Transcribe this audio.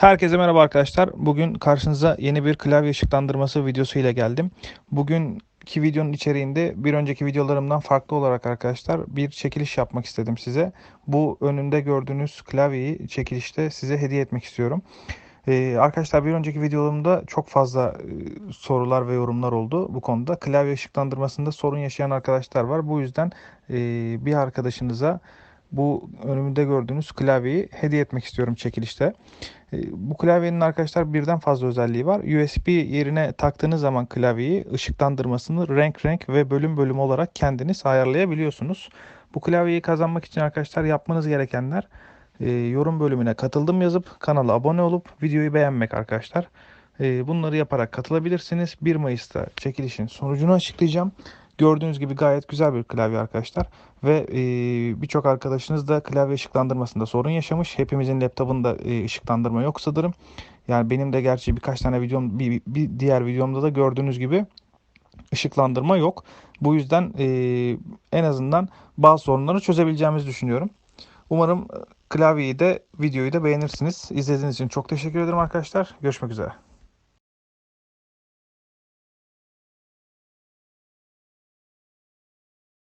Herkese merhaba arkadaşlar. Bugün karşınıza yeni bir klavye ışıklandırması videosu ile geldim. Bugünkü videonun içeriğinde bir önceki videolarımdan farklı olarak arkadaşlar bir çekiliş yapmak istedim size. Bu önünde gördüğünüz klavyeyi çekilişte size hediye etmek istiyorum. Ee, arkadaşlar bir önceki videolarımda çok fazla e, sorular ve yorumlar oldu bu konuda. Klavye ışıklandırmasında sorun yaşayan arkadaşlar var. Bu yüzden e, bir arkadaşınıza bu önümde gördüğünüz klavyeyi hediye etmek istiyorum çekilişte. E, Bu klavyenin arkadaşlar birden fazla özelliği var. USB yerine taktığınız zaman klavyeyi ışıklandırmasını renk renk ve bölüm bölüm olarak kendiniz ayarlayabiliyorsunuz. Bu klavyeyi kazanmak için arkadaşlar yapmanız gerekenler e, yorum bölümüne katıldım yazıp kanala abone olup videoyu beğenmek arkadaşlar. E, Bunları yaparak katılabilirsiniz. 1 Mayıs'ta çekilişin sonucunu açıklayacağım. Gördüğünüz gibi gayet güzel bir klavye arkadaşlar. Ve e, birçok arkadaşınız da klavye ışıklandırmasında sorun yaşamış. Hepimizin laptopunda e, ışıklandırma yok sanırım. Yani benim de gerçi birkaç tane videom, bir, bir diğer videomda da gördüğünüz gibi ışıklandırma yok. Bu yüzden e, en azından bazı sorunları çözebileceğimizi düşünüyorum. Umarım e, klavyeyi de videoyu da beğenirsiniz. İzlediğiniz için çok teşekkür ederim arkadaşlar. Görüşmek üzere.